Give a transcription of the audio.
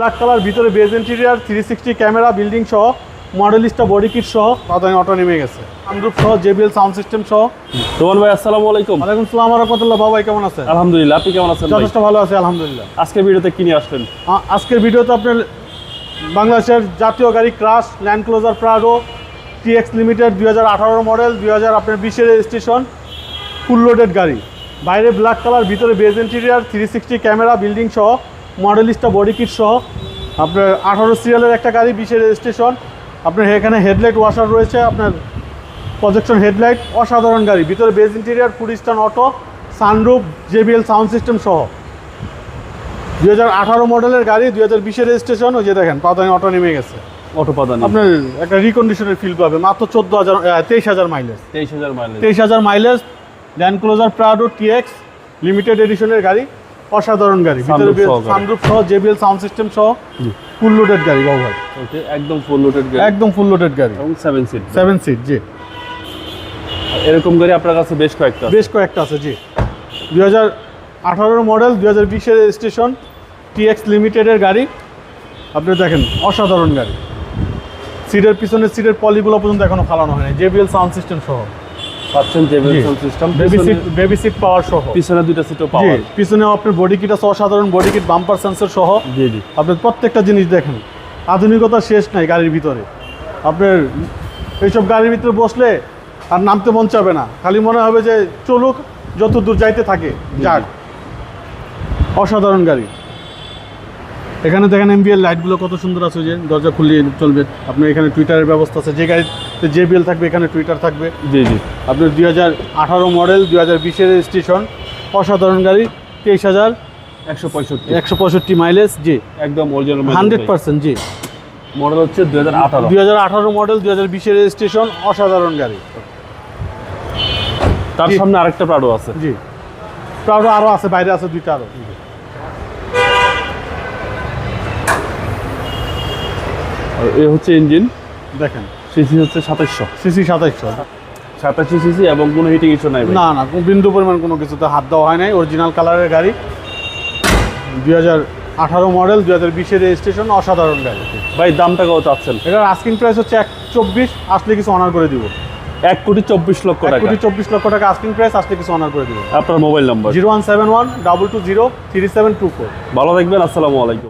Black colour ভিতরে beige interior three sixty camera built in সহ Modellista body kit সহ পাতানি অটো নেমে গেছে। আনরুপ সহ জেবিএল সাউন্ড সিস্টেম সহ। রোমান ভাই আসসালামু আলাইকুম। ওয়ালাইকুম সালাম রহমতুল্লাহ। বাবাই কেমন আছেন? আলহামদুলিল্লাহ আপনি কেমন আছেন যথেষ্ট ভালো আছে আলহামদুলিল্লাহ। আজকের ভিডিওতে কি নিয়ে আসলেন? আজকের ভিডিওতে আপনার বাংলাদেশের জাতীয় গাড়ি crush land cruiser Prado TX Limited দুই হাজার আঠারো মডেল দুই হাজার আপনার বিশের রেজিস্ট্রেশন ফুল লোডেড গাড়ি। বাইরে ব্ল্যাক কালার ভিতরে beige interior three sixty camera built in সহ মডেলিস্টা বডি কিট সহ। আপনার আঠারো সিরিয়ালের একটা গাড়ি বিশের রেজিস্ট্রেশন আপনার এখানে হেডলাইট ওয়াশার রয়েছে আপনার প্রজেকশন হেডলাইট অসাধারণ গাড়ি। ভিতরে beige interior ফুডিস্টান auto sunroof JBL sound system সহ। দুই হাজার আঠারো মডেলের গাড়ি দুই হাজার বিশের রেজিস্ট্রেশন ওই যে দেখেন পাতানি অটো নেমে গেছে। অটো পাদানি। আপনার একটা রিকন্ডিশনের ফিল পাবে মাত্র চোদ্দ হাজার তেইশ হাজার মাইলেজ তেইশ হাজার মাইলেজ তেইশ হাজার mileage land cruiser Prado TX Limited এডিশনের গাড়ি। অসাধারণ গাড়ি। ভিতরে। সানরুফ সহ জেবিএল সাউন্ড সিস্টেম সহ ফুল লোডেড গাড়ি বাবু ভাই। ওকে একদম ফুল লোডেড গাড়ি। একদম ফুল লোডেড গাড়ি। এবং সেভেন সিট সেভেন সিট জি। এরকম গাড়ি আপনার কাছে বেশ কয়েকটা আছে। বেশ কয়েকটা আছে জি। দুই হাজার আঠারোর মডেল দুই হাজার বিশের রেজিস্ট্রেশন টিএক্স লিমিটেডের গাড়ি। আপনি দেখেন অসাধারণ গাড়ি। সিটের পিছনের সিটের পলিগুলো পর্যন্ত এখনও ফালানো হয়নি জেবিএল সাউন্ড সিস্টেম সহ। পাচ্ছেন sound system baby seat baby seat power সহ। পিছনে সিটও পাওয়ার পিছনে আপনার বডি কিট আছে অসাধারণ বডি কিট বাম্পার সেন্সর সহ। জি জি। আপনার প্রত্যেকটা জিনিস দেখেন। আধুনিকতা শেষ নাই গাড়ির ভিতরে। আপনার এইসব গাড়ির ভিতরে বসলে আর নামতে মন চাবে না। খালি মনে হবে যে চলুক যত দূর যাইতে থাকে যাক। অসাধারণ গাড়ি। এখানে দেখেন এমবিএল লাইটগুলো কত সুন্দর আছে যে দরজা খুলিয়ে চলবে। আপনার এখানে টুইটারের ব্যবস্থা আছে। যে গাড়িতে যে বিএল থাকবে এখানে টুইটার থাকবে। জি জি। আপনার দুই হাজার আঠারো মডেল দুই হাজার বিশের রেজিস্ট্রেশন অসাধারণ গাড়ি তেইশ হাজার একশো পঁয়ষট্টি। একশো পঁয়ষট্টি মাইলেজ জি। একদম অরিজিনাল হান্ড্রেড পার্সেন্ট জি। মডেল হচ্ছে দুই হাজার আঠারো। দুই হাজার আঠারো মডেল দুই হাজার বিশের রেজিস্ট্রেশন অসাধারণ গাড়ি। তার সামনে আরেকটা প্রাডো আছে। জি। প্রাউড আরও আছে বাইরে আছে দুইটা আরও আর এ হচ্ছে ইঞ্জিন দেখেন। সিসি হচ্ছে সাতাশশো। সিসি সাতাইশশো সাতাশি সিসি এবং কোনো হিটিং ইস্যু নাই। না না বিন্দু পরিমাণ কোনো কিছুতে হাত দেওয়া হয় নাই। অরিজিনাল কালারের গাড়ি। দুই হাজার আঠারো মডেল দুই হাজার বিশের রেজিস্ট্রেশন অসাধারণ গাড়ি। ভাই দামটা কত চাচ্ছেন? এটার আস্কিং প্রাইস হচ্ছে এক চব্বিশ আসলে কিছু অনার করে দিব। এক কোটি চব্বিশ লক্ষ টাকা। কোটি চব্বিশ লক্ষ টাকা আস্কিং প্রাইস আসলে কিছু অনার করে দিব। আপনার mobile number zero one seven one double two zero three seven two four ভালো থাকবেন আসসালামু আলাইকুম।